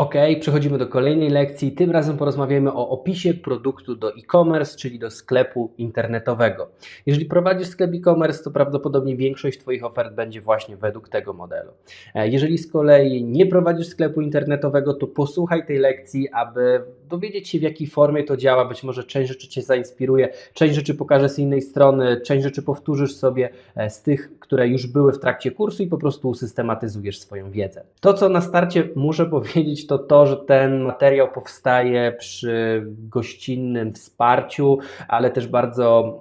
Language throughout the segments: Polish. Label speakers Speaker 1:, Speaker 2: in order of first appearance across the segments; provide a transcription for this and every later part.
Speaker 1: Ok, przechodzimy do kolejnej lekcji. Tym razem porozmawiamy o opisie produktu do e-commerce, czyli do sklepu internetowego. Jeżeli prowadzisz sklep e-commerce, to prawdopodobnie większość Twoich ofert będzie właśnie według tego modelu. E, Jeżeli z kolei nie prowadzisz sklepu internetowego, to posłuchaj tej lekcji, aby dowiedzieć się w jakiej formie to działa. Być może część rzeczy Cię zainspiruje, część rzeczy pokażę z innej strony, część rzeczy powtórzysz sobie e, z tych, które już były w trakcie kursu i po prostu usystematyzujesz swoją wiedzę. To, co na starcie muszę powiedzieć, to to, że ten materiał powstaje przy gościnnym wsparciu, ale też bardzo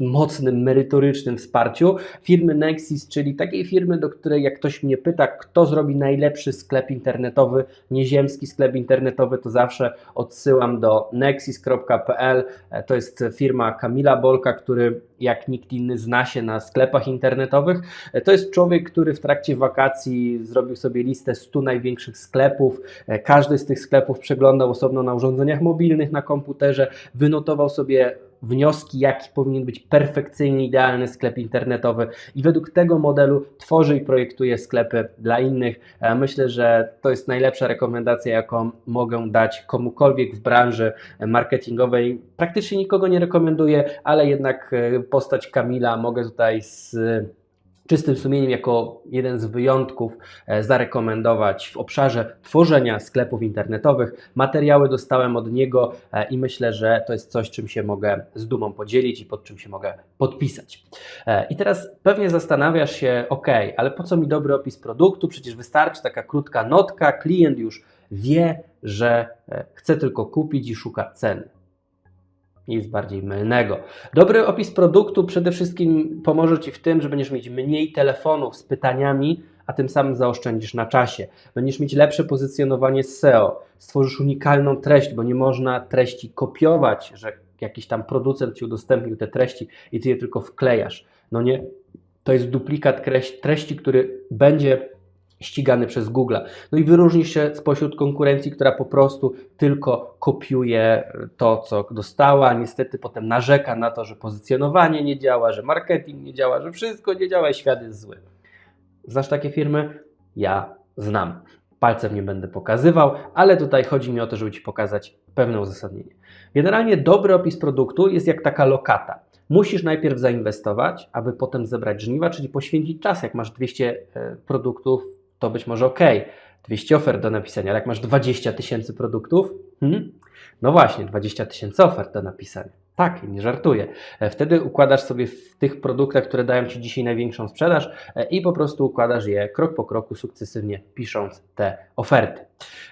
Speaker 1: mocnym, merytorycznym wsparciu firmy Nexis, czyli takiej firmy, do której jak ktoś mnie pyta, kto zrobi najlepszy sklep internetowy, nieziemski sklep internetowy, to zawsze odsyłam do nexis.pl. To jest firma Kamila Bolka, który jak nikt inny zna się na sklepach internetowych. To jest człowiek, który w trakcie wakacji zrobił sobie listę 100 największych sklepów. Każdy z tych sklepów przeglądał osobno na urządzeniach mobilnych, na komputerze, wynotował sobie wnioski, jaki powinien być perfekcyjnie idealny sklep internetowy i według tego modelu tworzy i projektuje sklepy dla innych. E, Myślę, że to jest najlepsza rekomendacja, jaką mogę dać komukolwiek w branży marketingowej. Praktycznie nikogo nie rekomenduję, ale jednak e, postać Kamila mogę tutaj z czystym sumieniem jako jeden z wyjątków e, zarekomendować w obszarze tworzenia sklepów internetowych. Materiały dostałem od niego e, i myślę, że to jest coś, czym się mogę z dumą podzielić i pod czym się mogę podpisać. E, I teraz pewnie zastanawiasz się, ok, ale po co mi dobry opis produktu? Przecież wystarczy taka krótka notka, klient już wie, że chce tylko kupić i szuka ceny nic bardziej mylnego. Dobry opis produktu przede wszystkim pomoże Ci w tym, że będziesz mieć mniej telefonów z pytaniami, a tym samym zaoszczędzisz na czasie. Będziesz mieć lepsze pozycjonowanie SEO, stworzysz unikalną treść, bo nie można treści kopiować, że jakiś tam producent Ci udostępnił te treści i Ty je tylko wklejasz. No nie, to jest duplikat treści, który będzie ścigany przez Google. No i wyróżnisz się spośród konkurencji, która po prostu tylko kopiuje to, co dostała. Niestety potem narzeka na to, że pozycjonowanie nie działa, że marketing nie działa, że wszystko nie działa i świat jest zły. Znasz takie firmy? Ja znam. Palcem nie będę pokazywał, ale tutaj chodzi mi o to, żeby Ci pokazać pewne uzasadnienie. Generalnie dobry opis produktu jest jak taka lokata. Musisz najpierw zainwestować, aby potem zebrać żniwa, czyli poświęcić czas. Jak masz 200 e, produktów, to być może ok, 200 ofert do napisania, ale jak masz 20 tysięcy produktów, hmm? no właśnie, 20 tysięcy ofert do napisania. Tak, nie żartuję. E, Wtedy układasz sobie w tych produktach, które dają Ci dzisiaj największą sprzedaż e, i po prostu układasz je krok po kroku, sukcesywnie pisząc te oferty.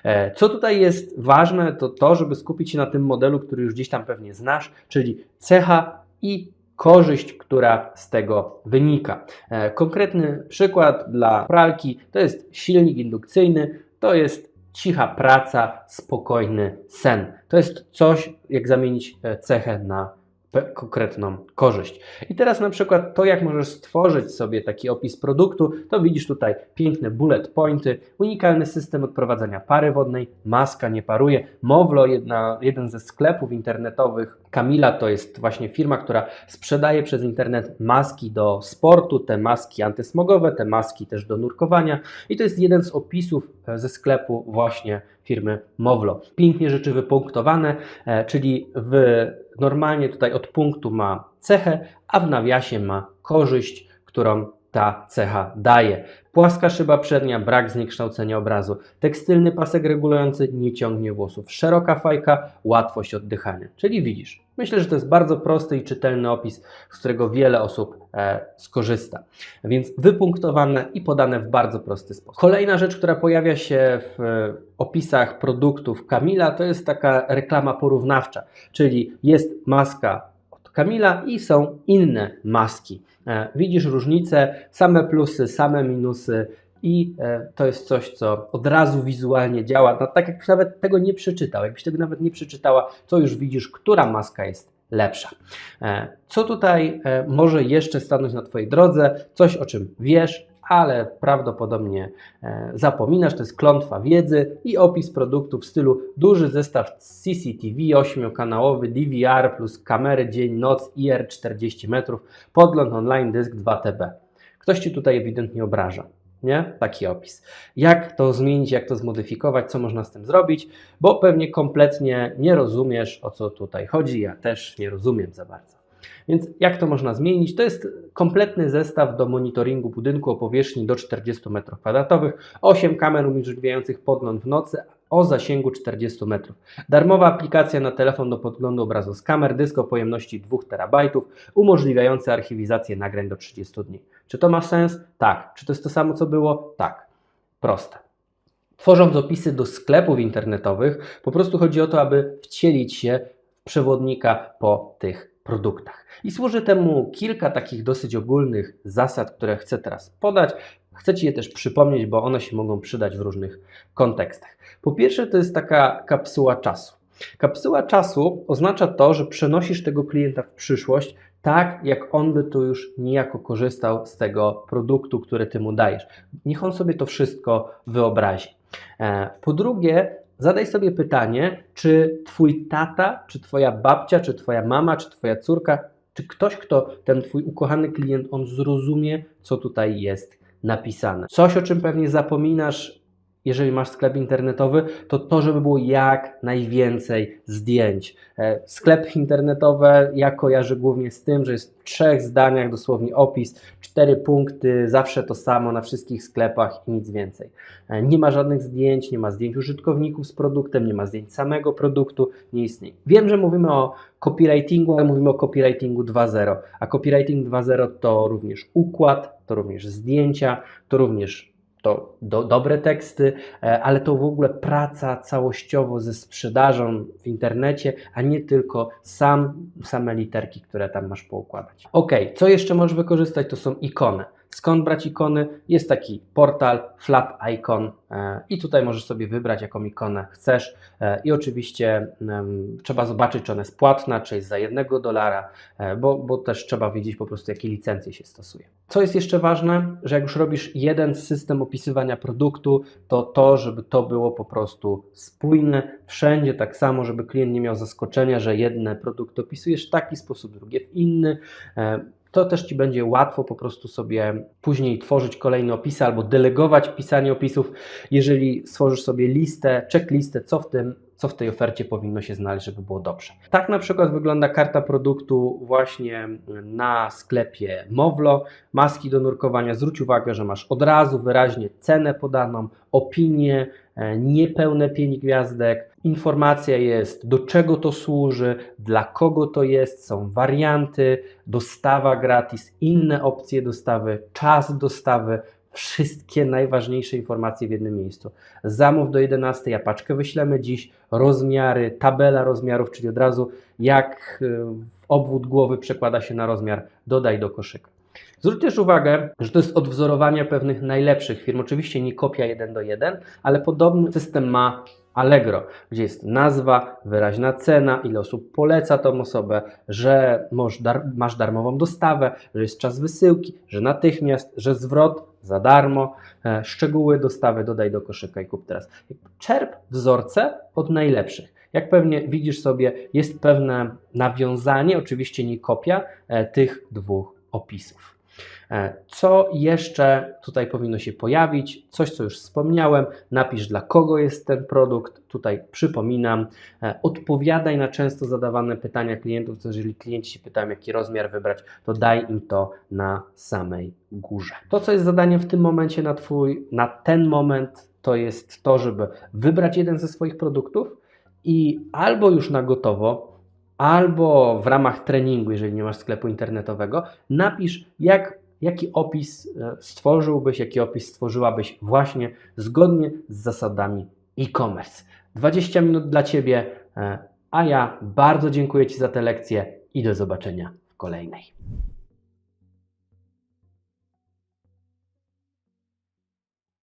Speaker 1: E, Co tutaj jest ważne, to to, żeby skupić się na tym modelu, który już gdzieś tam pewnie znasz, czyli cecha i korzyść, która z tego wynika. E, Konkretny przykład dla pralki to jest silnik indukcyjny, to jest cicha praca, spokojny sen. To jest coś, jak zamienić e, cechę na konkretną korzyść. I teraz na przykład to, jak możesz stworzyć sobie taki opis produktu, to widzisz tutaj piękne bullet pointy, unikalny system odprowadzania pary wodnej, maska nie paruje, Mowlo, jedna, jeden ze sklepów internetowych Kamila to jest właśnie firma, która sprzedaje przez internet maski do sportu, te maski antysmogowe, te maski też do nurkowania i to jest jeden z opisów e, ze sklepu właśnie firmy Mowlo. Pięknie rzeczy wypunktowane, e, czyli w, normalnie tutaj od punktu ma cechę, a w nawiasie ma korzyść, którą ta cecha daje. Płaska szyba przednia, brak zniekształcenia obrazu. Tekstylny pasek regulujący nie ciągnie włosów. Szeroka fajka, łatwość oddychania. Czyli widzisz, myślę, że to jest bardzo prosty i czytelny opis, z którego wiele osób e, skorzysta. Więc wypunktowane i podane w bardzo prosty sposób. Kolejna rzecz, która pojawia się w e, opisach produktów Kamila, to jest taka reklama porównawcza, czyli jest maska Kamila i są inne maski. E, Widzisz różnice, same plusy, same minusy i e, to jest coś, co od razu wizualnie działa. No, tak jakbyś nawet tego nie przeczytał, jakbyś tego nawet nie przeczytała, to już widzisz, która maska jest lepsza. E, Co tutaj e, może jeszcze stanąć na Twojej drodze? Coś, o czym wiesz, ale prawdopodobnie e, zapominasz, to jest klątwa wiedzy i opis produktu w stylu duży zestaw CCTV 8-kanałowy, DVR plus kamery dzień, noc, IR 40 metrów, podgląd online, dysk 2 TB. Ktoś Ci tutaj ewidentnie obraża. Nie? Taki opis. Jak to zmienić, jak to zmodyfikować, co można z tym zrobić, bo pewnie kompletnie nie rozumiesz, o co tutaj chodzi. Ja też nie rozumiem za bardzo. Więc jak to można zmienić? To jest kompletny zestaw do monitoringu budynku o powierzchni do 40 m2, 8 kamer umożliwiających podgląd w nocy o zasięgu 40 metrów. Darmowa aplikacja na telefon do podglądu obrazu z kamer, dysk o pojemności 2 TB, umożliwiający archiwizację nagrań do 30 dni. Czy to ma sens? Tak. Czy to jest to samo, co było? Tak. Proste. Tworząc opisy do sklepów internetowych, po prostu chodzi o to, aby wcielić się w przewodnika po tych produktach. I służy temu kilka takich dosyć ogólnych zasad, które chcę teraz podać. Chcę Ci je też przypomnieć, bo one się mogą przydać w różnych kontekstach. Po pierwsze, to jest taka kapsuła czasu. Kapsuła czasu oznacza to, że przenosisz tego klienta w przyszłość, tak jak on by tu już niejako korzystał z tego produktu, który Ty mu dajesz. Niech on sobie to wszystko wyobrazi. E, Po drugie, zadaj sobie pytanie, czy Twój tata, czy Twoja babcia, czy Twoja mama, czy Twoja córka, czy ktoś, kto ten Twój ukochany klient, on zrozumie, co tutaj jest napisane. Coś, o czym pewnie zapominasz, jeżeli masz sklep internetowy, to to, żeby było jak najwięcej zdjęć. E, Sklep internetowy ja kojarzę głównie z tym, że jest w trzech zdaniach dosłownie opis, cztery punkty, zawsze to samo na wszystkich sklepach i nic więcej. E, Nie ma żadnych zdjęć, nie ma zdjęć użytkowników z produktem, nie ma zdjęć samego produktu, nie istnieje. Wiem, że mówimy o copywritingu, ale mówimy o copywritingu 2.0, a copywriting 2.0 to również układ, to również zdjęcia, to również to do, dobre teksty, e, ale to w ogóle praca całościowo ze sprzedażą w internecie, a nie tylko sam, same literki, które tam masz poukładać. Ok, co jeszcze możesz wykorzystać, to są ikony. Skąd brać ikony? Jest taki portal Flat Icon e, i tutaj możesz sobie wybrać, jaką ikonę chcesz e, i oczywiście trzeba zobaczyć, czy ona jest płatna, czy jest za jednego dolara, e, bo, bo też trzeba wiedzieć po prostu, jakie licencje się stosuje. Co jest jeszcze ważne, że jak już robisz jeden system opisywania produktu, to to, żeby to było po prostu spójne, wszędzie tak samo, żeby klient nie miał zaskoczenia, że jedne produkty opisujesz w taki sposób, drugie w inny. To też Ci będzie łatwo po prostu sobie później tworzyć kolejne opisy albo delegować pisanie opisów, jeżeli stworzysz sobie listę, checklistę, co w tym co w tej ofercie powinno się znaleźć, żeby było dobrze. Tak na przykład wygląda karta produktu właśnie na sklepie Mowlo. Maski do nurkowania. Zwróć uwagę, że masz od razu wyraźnie cenę podaną, opinię, e, niepełne 5 gwiazdek. Informacja jest, do czego to służy, dla kogo to jest, są warianty, dostawa gratis, inne opcje dostawy, czas dostawy, wszystkie najważniejsze informacje w jednym miejscu. Zamów do 11, ja paczkę wyślemy dziś, rozmiary, tabela rozmiarów, czyli od razu jak y, obwód głowy przekłada się na rozmiar, dodaj do koszyka. Zwróć też uwagę, że to jest odwzorowanie pewnych najlepszych firm. Oczywiście nie kopia 1 do 1, ale podobny system ma Allegro, gdzie jest nazwa, wyraźna cena, ile osób poleca tą osobę, że masz, masz darmową dostawę, że jest czas wysyłki, że natychmiast, że zwrot za darmo, e, szczegóły dostawy dodaj do koszyka i kup teraz. Czerp wzorce od najlepszych. Jak pewnie widzisz sobie, jest pewne nawiązanie, oczywiście nie kopia e, tych dwóch opisów. E, Co jeszcze tutaj powinno się pojawić? Coś, co już wspomniałem. Napisz, dla kogo jest ten produkt. Tutaj przypominam. E, Odpowiadaj na często zadawane pytania klientów. To jeżeli klienci się pytają, jaki rozmiar wybrać, to daj im to na samej górze. To, co jest zadaniem w tym momencie na Twój, na ten moment, to jest to, żeby wybrać jeden ze swoich produktów i albo już na gotowo, albo w ramach treningu, jeżeli nie masz sklepu internetowego, napisz, jak, jaki opis e, stworzyłbyś, jaki opis stworzyłabyś właśnie zgodnie z zasadami e-commerce. 20 minut dla Ciebie, e, a ja bardzo dziękuję Ci za tę lekcję i do zobaczenia w kolejnej.